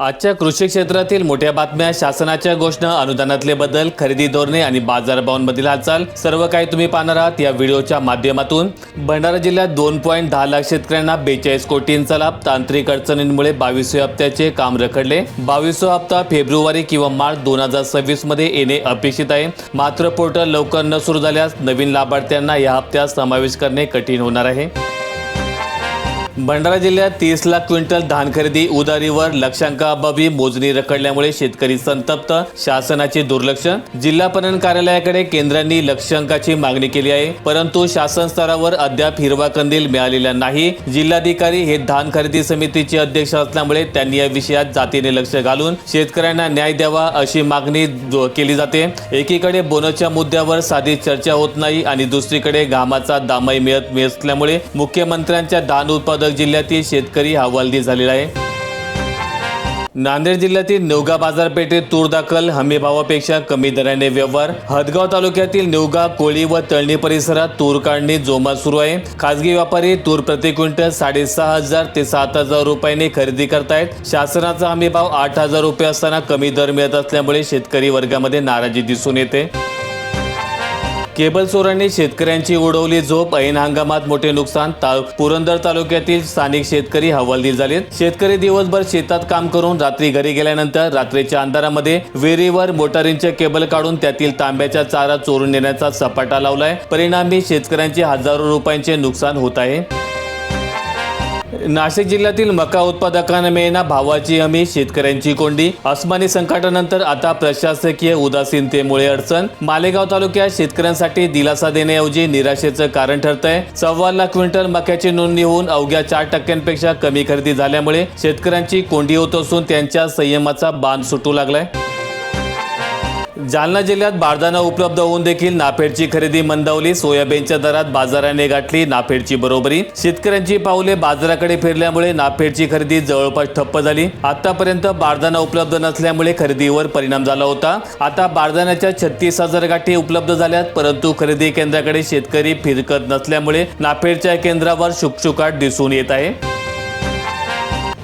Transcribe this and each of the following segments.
आजच्या कृषी क्षेत्रातील मोठ्या बातम्या शासनाच्या घोषणा अनुदानातले बदल खरेदी धोरणे आणि बाजारभावांमधील हालचाल सर्व काही तुम्ही पाहणार आहात या व्हिडिओच्या माध्यमातून. भंडारा जिल्ह्यात दोन पॉईंट दहा लाख शेतकऱ्यांना बेचाळीस कोटींचा लाभ तांत्रिक अडचणींमुळे बावीसव्या हप्त्याचे काम रखडले. बावीसवा हप्ता फेब्रुवारी किंवा मार्च दोन हजार सव्वीसमध्ये येणे अपेक्षित आहे. मात्र पोर्टल लवकर न सुरू झाल्यास नवीन लाभार्थ्यांना या हप्त्यात समावेश करणे कठीण होणार आहे. भंडारा जिल्ह्यात तीस लाख क्विंटल धान खरेदी उधारीवर लक्षांकाअभावी मोजणी रखडल्यामुळे शेतकरी संतप्त. शासनाचे दुर्लक्ष. जिल्हा पणन कार्यालयाकडे केंद्रांनी लक्षांकाची मागणी केली आहे. परंतु शासन स्तरावर अद्याप हिरवा कंदील मिळालेला नाही. जिल्हाधिकारी हे धान खरेदी समितीचे अध्यक्ष असल्यामुळे त्यांनी या विषयात जातीने लक्ष घालून शेतकऱ्यांना न्याय द्यावा अशी मागणी केली जाते. एकीकडे बोनसच्या मुद्द्यावर साधी चर्चा होत नाही आणि दुसरीकडे घामाचा दामाई मिळत नसल्यामुळे असल्यामुळे मुख्यमंत्र्यांच्या धान उत्पादक जिल्ह्यातील शेतकरी हवालदी झालेला आहे. नांदेड जिल्ह्यातील नेवगा बाजारपेठेत तूर दाखल हमी भावापेक्षा कमी दराने व्यवहार. हदगाव तालुक्यातील नेवगा कोळी व तळणी परिसरात तूर काढणी जोमात सुरू आहे. खासगी व्यापारी तूर प्रति क्विंटल साडेसहा हजार ते सात हजार रुपयांनी खरेदी करतायत. शासनाचा हमी भाव आठ हजार रुपये असताना कमी दर मिळत असल्यामुळे शेतकरी वर्गामध्ये नाराजी दिसून येते. केबल चोरांनी शेतकऱ्यांची उडवली झोप. ऐन हंगामात मोठे नुकसान. पुरंदर तालुक्यातील स्थानिक शेतकरी हवालदिल झालेत. शेतकरी दिवसभर शेतात काम करून रात्री घरी गेल्यानंतर रात्रीच्या अंधारामध्ये विहिरीवर मोटारींचे केबल काढून त्यातील तांब्याचा चारा चोरून नेण्याचा सपाटा लावलाय. परिणामी शेतकऱ्यांचे हजारो रुपयांचे नुकसान होत आहे. नाशिक जिल्ह्यातील मका उत्पादकांना मिळेना भावाची हमी शेतकऱ्यांची कोंडी. अस्मानी संकटानंतर आता प्रशासकीय उदासीनतेमुळे अडचण. मालेगाव तालुक्यात शेतकऱ्यांसाठी दिलासा देण्याऐवजी निराशेचं कारण ठरत आहे सव्वा लाख क्विंटल मक्याची नोंदणी होऊन अवघ्या चार टक्क्यांपेक्षा कमी खरेदी झाल्यामुळे शेतकऱ्यांची कोंडी होत असून त्यांच्या संयमाचा बांध सुटू लागलाय. जालना जिल्ह्यात बारदाना उपलब्ध होऊन देखील नाफेडची खरेदी मंदावली. सोयाबीनच्या दरात बाजाराने गाठली नाफेडची बरोबरी. शेतकऱ्यांची पावले बाजाराकडे फिरल्यामुळे नाफेडची खरेदी जवळपास ठप्प झाली. आतापर्यंत बारदाना उपलब्ध नसल्यामुळे खरेदीवर परिणाम झाला होता. आता बारदाण्याच्या छत्तीस हजार गाठी उपलब्ध झाल्यात परंतु खरेदी केंद्राकडे शेतकरी फिरकत नसल्यामुळे नाफेडच्या केंद्रावर शुकशुकाट दिसून येत आहे.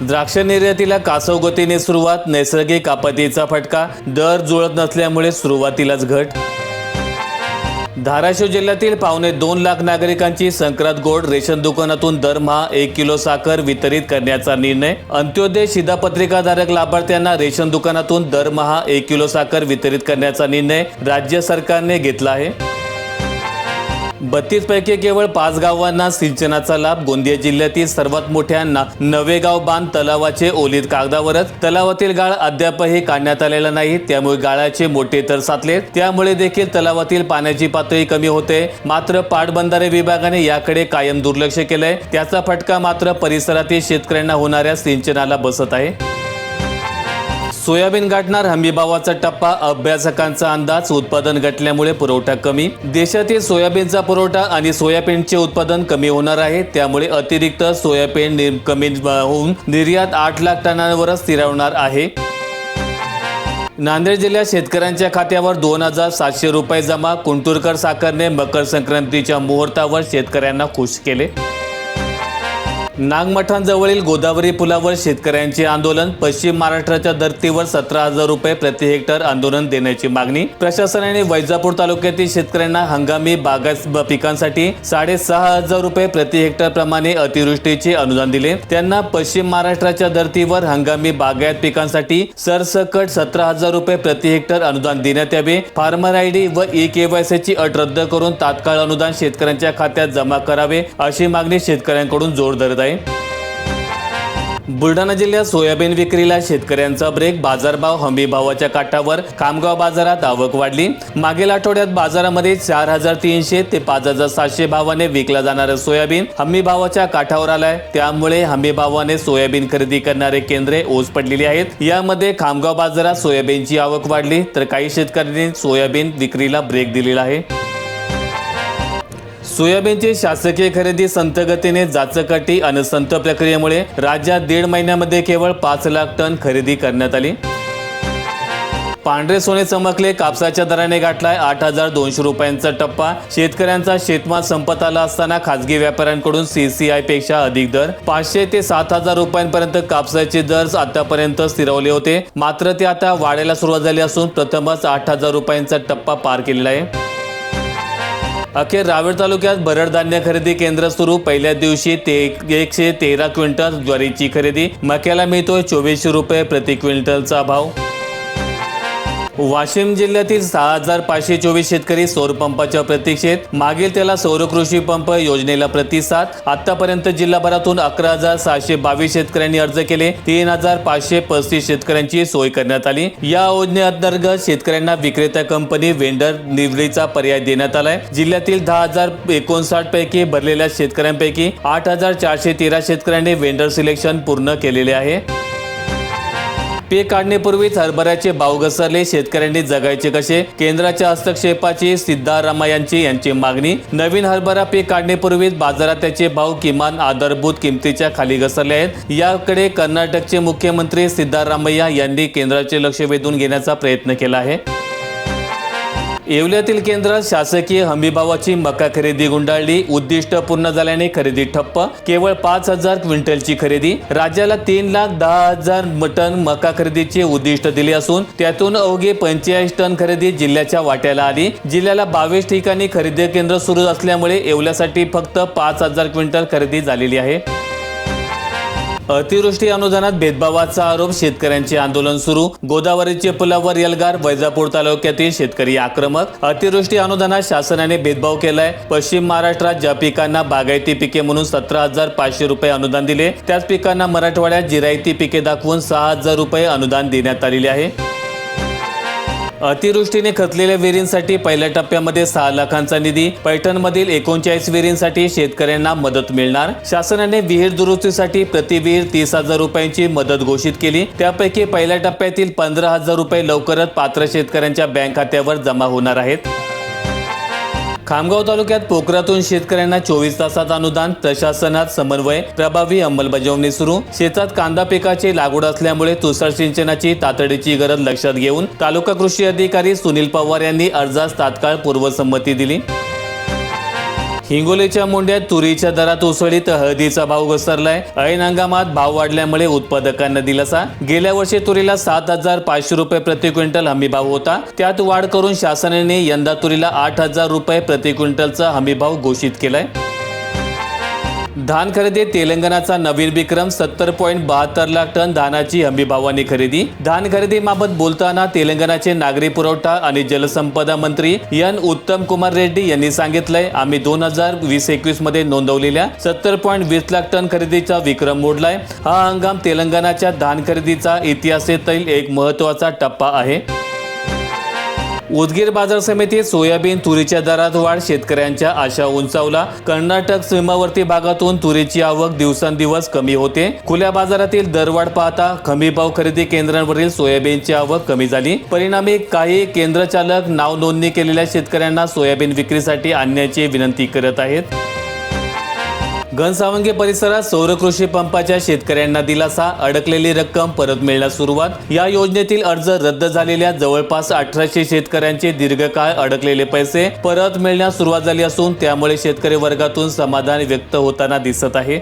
द्राक्ष निर्यातीला कासव गतीने सुरुवात नैसर्गिक आपत्तीचा फटका दर जुळत नसल्यामुळे सुरुवातीलाच घट. धाराशिव जिल्ह्यातील पावणे दोन लाख नागरिकांची संक्रात गोड रेशन दुकानातून दरमहा एक किलो साखर वितरित करण्याचा निर्णय. अंत्योदय शिधापत्रिकाधारक लाभार्थ्यांना रेशन दुकानातून दरमहा एक किलो साखर वितरित करण्याचा निर्णय राज्य सरकारने घेतला आहे. बत्तीस पैकी केवळ पाच गावांना सिंचनाचा लाभ गोंदिया जिल्ह्यातील सर्वात मोठ्यांना नवेगाव बांध तलावाचे ओलीत कागदावरच. तलावातील गाळ अद्यापही काढण्यात आलेला नाही त्यामुळे गाळाचे मोठे तर साचले. त्यामुळे देखील तलावातील पाण्याची पातळी कमी होते. मात्र पाटबंधारे विभागाने याकडे कायम दुर्लक्ष केलंय. त्याचा फटका मात्र परिसरातील शेतकऱ्यांना होणाऱ्या सिंचनाला बसत आहे. सोयाबीन गाठणार हमीभावाचा टप्पा अभ्यासकांचा अंदाज उत्पादन घटल्यामुळे पुरवठा कमी. देशातील सोयाबीनचा पुरवठा आणि सोयाबीनचे उत्पादन कमी होणार आहे. त्यामुळे अतिरिक्त सोयाबीन कमी होऊन निर्यात आठ लाख टनांवरच स्थिरावणार आहे. नांदेड जिल्ह्यात शेतकऱ्यांच्या खात्यावर दोन हजार सातशे रुपये जमा. कुंटुरकर साखरने मकर संक्रांतीच्या मुहूर्तावर शेतकऱ्यांना खुश केले. नागमठांजवळील गोदावरी पुलावर शेतकऱ्यांचे आंदोलन पश्चिम महाराष्ट्राच्या धर्तीवर सतरा हजार रुपये प्रति हेक्टर आंदोलन देण्याची मागणी. प्रशासनाने वैजापूर तालुक्यातील शेतकऱ्यांना हंगामी बागास पिकांसाठी साडेसहा हजार रुपये प्रति हेक्टर प्रमाणे अतिवृष्टीचे अनुदान दिले. त्यांना पश्चिम महाराष्ट्राच्या धर्तीवर हंगामी बागायत पिकांसाठी सरसकट सतरा हजार रुपये प्रति हेक्टर अनुदान देण्यात यावे. फार्मर आयडी व ई केवायसीची अट रद्द करून तात्काळ अनुदान शेतकऱ्यांच्या खात्यात जमा करावे अशी मागणी शेतकऱ्यांकडून जोर धरत आहे. बुलढाणा जिल्ह्यात सोयाबीन विक्रीला शेतकऱ्यांचा ब्रेक बाजारभाव हमी भावाच्या काठावर खामगाव बाजारात आवक वाढली. मागील आठवड्यात बाजारामध्ये चार हजार तीनशे ते पाच हजार सातशे भावाने विकला जाणारा सोयाबीन हमी भावाच्या काठावर आलाय. त्यामुळे हमी भावाने सोयाबीन खरेदी करणारे केंद्रे ओस पडलेली आहेत. यामध्ये खामगाव बाजारात सोयाबीनची आवक वाढली तर काही शेतकऱ्यांनी सोयाबीन विक्रीला ब्रेक दिलेला आहे. सोयाबीनची शासकीय खरेदी संथ गतीने जाचकाठी आणि संत प्रक्रियेमुळे राज्यात दीड महिन्यामध्ये केवळ पाच लाख टन खरेदी करण्यात आली. पांढरे सोने चमकले कापसाच्या दराने गाठलाय आठ हजार दोनशे रुपयांचा टप्पा. शेतकऱ्यांचा शेतमाल संपत आला असताना खासगी व्यापाऱ्यांकडून सीसीआयपेक्षा अधिक दर. पाचशे ते सात हजार रुपयांपर्यंत कापसाचे दर आतापर्यंत स्थिरवले होते. मात्र ते आता वाढायला सुरुवात झाली असून प्रथमच आठ हजार रुपयांचा टप्पा पार केलेला आहे. अखेर रावेर तालुक्यात भरड धान्य खरेदी केंद्र सुरू. पहिल्या दिवशी ते एकशे तेरा क्विंटल ज्वारीची खरेदी. मक्याला मिळतोय चोवीसशे रुपये प्रति क्विंटलचा भाव. वाशिम जिल्ह्यातील सहा हजार पाचशे चोवीस शेतकरी सौर पंपाच्या प्रतीक्षेत मागील त्याला सौर कृषी पंप योजनेला प्रतिसाद. आतापर्यंत जिल्हाभरातून अकरा हजार सहाशे बावीस शेतकऱ्यांनी अर्ज केले. तीन हजार पाचशे पस्तीस शेतकऱ्यांची सोय करण्यात आली. या योजनेअंतर्गत शेतकऱ्यांना विक्रेता कंपनी वेंडर निवडीचा पर्याय देण्यात आलाय. जिल्ह्यातील दहा हजार एकोणसाठ पैकी भरलेल्या शेतकऱ्यांपैकी आठ हजार चारशे तेरा शेतकऱ्यांनी वेंडर सिलेक्शन पूर्ण केलेले आहे. पीक काढणीपूर्वीच हरभऱ्याचे भाव घसरले. शेतकऱ्यांनी जगायचे कसे? केंद्राच्या हस्तक्षेपाची सिद्धारामय्यांची यांची मागणी. नवीन हरभरा पीक काढणीपूर्वीच बाजारात त्याचे भाव किमान आधारभूत किमतीच्या खाली घसरले आहेत. याकडे कर्नाटकचे मुख्यमंत्री सिद्धारामय्या यांनी केंद्राचे लक्ष वेधून घेण्याचा प्रयत्न केला आहे. येवल्यातील केंद्रात शासकीय हमीभावाची मका खरेदी गुंडाळली उद्दिष्ट पूर्ण झाल्याने खरेदी ठप्प केवळ पाच हजार क्विंटलची खरेदी राज्याला तीन लाख दहा हजार टन मका खरेदीचे उद्दिष्ट दिले असून त्यातून अवघे पंचेचाळीस टन खरेदी जिल्ह्याच्या वाट्याला आली. जिल्ह्याला बावीस ठिकाणी खरेदी केंद्र सुरू असल्यामुळे येवल्यासाठी फक्त पाच हजार क्विंटल खरेदी झालेली आहे. अतिवृष्टी अनुदानात भेदभावाचा आरोप शेतकऱ्यांचे आंदोलन सुरू. गोदावरीचे पुलावर यलगार वैजापूर तालुक्यातील शेतकरी आक्रमक. अतिवृष्टी अनुदानात शासनाने भेदभाव केलाय. पश्चिम महाराष्ट्रात ज्या पिकांना बागायती पिके म्हणून सतरा हजार पाचशे रुपये अनुदान दिले त्याच पिकांना मराठवाड्यात जिरायती पिके दाखवून सहा हजार रुपये अनुदान देण्यात आलेले आहे. अतिवृष्टीने खचलेल्या विहिरींसाठी पहिल्या टप्प्यामध्ये सहा लाखांचा निधी पैठणमधील एकोणचाळीस विहिरींसाठी शेतकऱ्यांना मदत मिळणार. शासनाने विहीर दुरुस्तीसाठी प्रति विहीर तीस हजार रुपयांची मदत घोषित केली. त्यापैकी पहिल्या टप्प्यातील पंधरा हजार रुपये लवकरच पात्र शेतकऱ्यांच्या बँक खात्यावर जमा होणार आहेत. खामगाव तालुक्यात पोखरातून शेतकऱ्यांना चोवीस तासात अनुदान प्रशासनात समन्वय प्रभावी अंमलबजावणी सुरू. शेतात कांदा पिकाची लागवड असल्यामुळे तुषार सिंचनाची तातडीची गरज लक्षात घेऊन तालुका कृषी अधिकारी सुनील पवार यांनी अर्जास तात्काळ पूर्वसंमती दिली. हिंगोलीच्या मुंड्यात तुरीच्या दरात उसळी तर हळदीचा भाव घसरलाय. ऐन हंगामात भाव वाढल्यामुळे उत्पादकांना दिलासा. गेल्या वर्षी तुरीला सात हजार पाचशे रुपये प्रति क्विंटल हमी भाव होता. त्यात वाढ करून शासनाने यंदा तुरीला आठ हजार रुपये प्रति क्विंटलचा हमी भाव घोषित केलाय. धान खरेदीत तेलंगणाचा नवीन विक्रम सत्तर पॉईंट बहात्तर लाख टन धानाची हमीभावाने खरेदी. धान खरेदीबाबत बोलताना तेलंगणाचे नागरी पुरवठा आणि जलसंपदा मंत्री एन उत्तम कुमार रेड्डी यांनी सांगितलंय आम्ही दोन हजार वीस एकवीसमध्ये नोंदवलेल्या सत्तर पॉईंट वीस लाख टन खरेदीचा विक्रम मोडलाय. हा हंगाम तेलंगणाच्या धान खरेदीचा इतिहासातील एक महत्त्वाचा टप्पा आहे. उदगीर बाजार समितीत सोयाबीन तुरीच्या दरात वाढ शेतकऱ्यांच्या आशा उंचावला. कर्नाटक सीमावर्ती भागातून तुरीची आवक दिवसेंदिवस कमी होते. खुल्या बाजारातील दरवाढ पाहता हमी भाव खरेदी केंद्रांवरील सोयाबीनची आवक कमी झाली. परिणामी काही केंद्रचालक नाव नोंदणी केलेल्या शेतकऱ्यांना सोयाबीन विक्रीसाठी आणण्याची विनंती करत आहेत. घनसावंगे परिसरात सौर कृषी पंपाच्या शेतकऱ्यांना दिलासा अडकलेली रक्कम परत मिळण्यास सुरुवात. या योजनेतील अर्ज रद्द झालेल्या जवळपास अठराशे शेतकऱ्यांचे दीर्घकाळ अडकलेले पैसे परत मिळण्यास सुरुवात झाली असून त्यामुळे शेतकरी वर्गातून समाधान व्यक्त होताना दिसत आहे.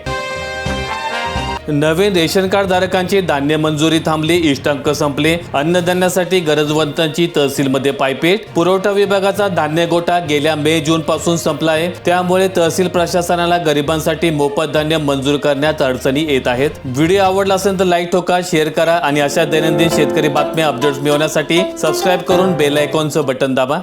नवीन रेशन कार्ड धारकांची धान्य मंजुरी थांबली इष्टांक संपले. अन्नधान्यासाठी गरजवंतांची तहसीलमध्ये पायपेट. पुरवठा विभागाचा धान्य गोटा गेल्या मे जून पासून संपला आहे. त्यामुळे तहसील प्रशासनाला गरिबांसाठी मोफत धान्य मंजूर करण्यात अडचणी येत आहेत. व्हिडिओ आवडला असेल तर लाईक ठोका शेअर करा आणि अशा दैनंदिन शेतकरी बातम्या अपडेट्स मिळवण्यासाठी सबस्क्राईब करून बेल आयकॉनचं बटन दाबा.